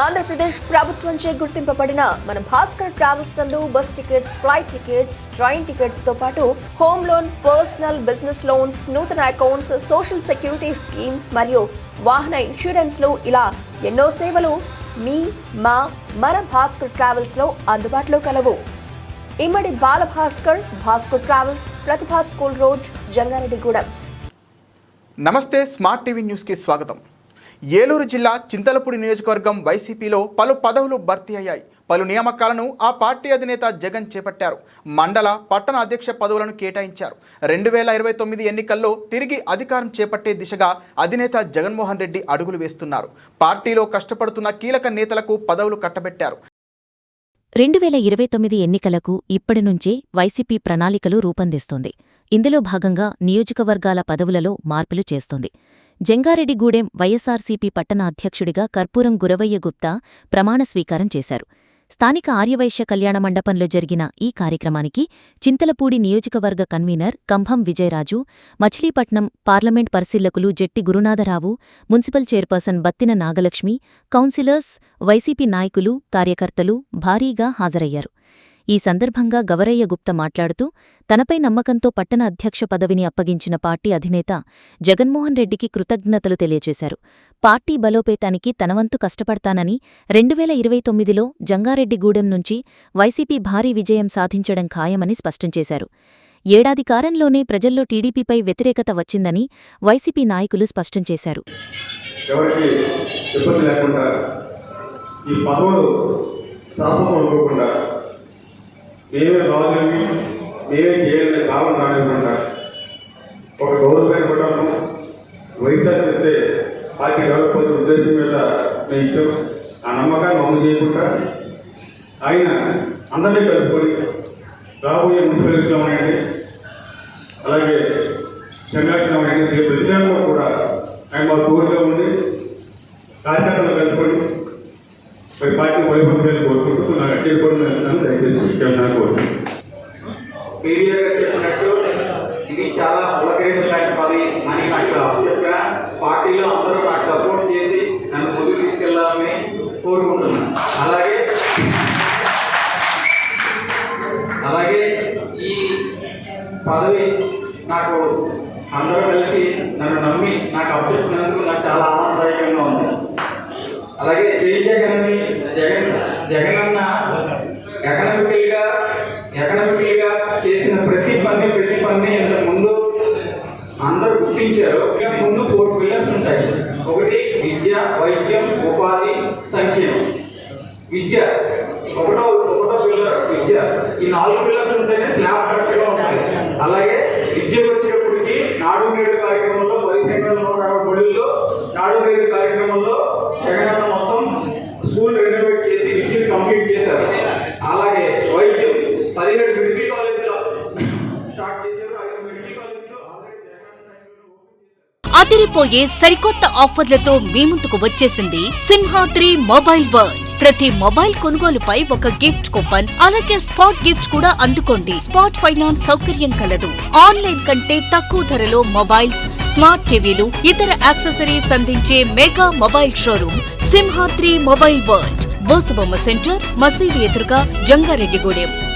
ఆంధ్రప్రదేశ్ ప్రభుత్వంచే గుర్తింపబడిన మన భాస్కర్ ట్రావెల్స్ నందు bus tickets flight tickets train టికెట్స్తో పాటు home loan personal business loans నూతన అకౌంట్స్ సోషల్ సెక్యూరిటీ స్కీమ్స్ మరియు వాహన ఇన్సూరెన్స్లు ఇలా ఎన్నో సేవలు మీ మా మన భాస్కర్ ట్రావెల్స్లో అందుబాటులో కలవు. Immadi Bala Bhaskar Bhaskar travels Prathibha school road Jangareddygudem. Namaste smart TV న్యూస్కి స్వాగతం. ఏలూరు జిల్లా చింతలపూడి నియోజకవర్గం వైసీపీలో పలు పదవులు భర్తీ అయ్యాయి. పలు నియామకాలను ఆ పార్టీ అధినేత జగన్ చేపట్టారు. మండల పట్టణ అధ్యక్ష పదవులను కేటాయించారు. రెండు వేల ఇరవై తొమ్మిది ఎన్నికల్లో తిరిగి అధికారం చేపట్టే దిశగా అధినేత జగన్మోహన్ రెడ్డి అడుగులు వేస్తున్నారు. పార్టీలో కష్టపడుతున్న కీలక నేతలకు పదవులు కట్టబెట్టారు. రెండు వేల ఇరవై తొమ్మిది ఎన్నికలకు ఇప్పటి నుంచే వైసీపీ ప్రణాళికలు రూపొందిస్తోంది. ఇందులో భాగంగా నియోజకవర్గాల పదవులలో మార్పులు చేస్తోంది. జంగారెడ్డిగూడెం వైఎస్సార్సీపీ పట్టణాధ్యక్షుడిగా కర్పూరం గురవయ్య గుప్తా ప్రమాణ స్వీకారం చేశారు. స్థానిక ఆర్యవైశ్య కళ్యాణ మండపంలో జరిగిన ఈ కార్యక్రమానికి చింతలపూడి నియోజకవర్గ కన్వీనర్ కంభం విజయరాజు మచిలీపట్నం పార్లమెంట్ పరిశీలకులు Jetti Gurunatharao municipal chairperson Battina Nagalakshmi councillors YCP నాయకులు కార్యకర్తలు భారీగా హాజరయ్యారు. ఈ సందర్భంగా గవరయ్య గుప్త మాట్లాడుతూ తనపై నమ్మకంతో పట్టణ అధ్యక్ష పదవిని అప్పగించిన పార్టీ అధినేత జగన్మోహన్ రెడ్డికి కృతజ్ఞతలు తెలియజేశారు. పార్టీ బలోపేతానికి తనవంతు కష్టపడతానని రెండువేల ఇరవై తొమ్మిదిలో జంగారెడ్డిగూడెం నుంచి వైసీపీ భారీ విజయం సాధించడం ఖాయమని స్పష్టం చేశారు. ఏడాది కాలంలోనే ప్రజల్లో టీడీపీపై వ్యతిరేకత వచ్చిందని వైసీపీ నాయకులు స్పష్టం చేశారు. ఎవరికి ఇబ్బంది లేకుండా ఈ పదవులు శాపం అనుకోకుండా మేమే రావాలని మేమే చేయాలని భావన రానివ్వకుండా ఒక గౌరవమైన కుటుంబం వైఎస్ఆర్ చేస్తే పార్టీ డెవలప్ ఉద్దేశం మీద మేము ఇచ్చాం. ఆ నమ్మకాన్ని అమలు చేయకుండా ఆయన అందరినీ కలుపుకొని రాబోయే మున్సిపల్ ఎలక్షన్ అనేది అలాగే సంఘటన అనేది రేపు విషయంలో కూడా ఆయన మా తోడుగా ఉండి కార్యకర్తలు కలుపుకొని మరి పార్టీ కోరుకుంటూ నాకు అట్టే కూడా దయచేసి చెప్పడానికి కోరుకుంటున్నాను గారు చెప్పినట్టు ఇది చాలా పులకరేటు లాంటి అని నాకు అవసరంగా పార్టీలో అందరూ నాకు సపోర్ట్ చేసి నన్ను ముందుకు తీసుకెళ్ళాలని కోరుకుంటున్నాను. అలాగే అలాగే ఈ పదవి నాకు అందరూ కలిసి నన్ను నమ్మి నాకు అప్పచెప్పినందుకు నాకు చాలా ఆనందదాయకంగా ఉంది. అలాగే జై జగన్ జగన్ జగన్ అన్న ఎకనమికల్గా చేసిన ప్రతి పని ప్రతి పని ఇంతకు ముందు అందరూ గుర్తించారు. ఇంకా ముందు ఫోర్ పిల్లర్స్ ఉంటాయి. ఒకటి విద్య వైద్యం ఉపాధి సంక్షేమం. విద్య. ఒకటో ఒకటో పిల్లర్ విద్య. ఈ నాలుగు పిల్లర్స్ ఉంటేనే స్లాబ్ కరెక్ట్గా ఉంటుంది. అలాగే విద్యకు వచ్చేటప్పటికి నాడు నేడు కార్యక్రమంలో పదిహేను వందల నూట అరవై నాడు నేడు కార్యక్రమంలో జగనన్న మొత్తం స్కూల్ రెనోవేట్ చేసి విద్యను కంప్లీట్ చేశారు అలాగే వైద్యం పదిహేడు మెడికల్ కాలేజీలో స్టార్ట్ చేశారు ఐదు మెడికల్ కాలేజీలో ఆల్రెడీ జగనన్న టైంలో ఓపెన్ చేశారు అదిరిపోయే సరికొత్త ఆఫర్లతో మీ ముందుకు వచ్చేసింది సింహాద్రి మొబైల్ వరల్డ్. ప్రతి మొబైల్ కొనుగోలుపై ఒక గిఫ్ట్ కూపన్ అలాగే స్పాట్ గిఫ్ట్ కూడా అందుకోండి. స్పాట్ ఫైనాన్స్ సౌకర్యం కలదు. ఆన్లైన్ కంటే తక్కువ ధరలో మొబైల్స్ స్మార్ట్ టీవీలు ఇతర యాక్సెసరీస్ అందించే mega mobile showroom Simhadri mobile world. Bosubomma center మసీదు ఎదురుగా జంగారెడ్డిగూడెం.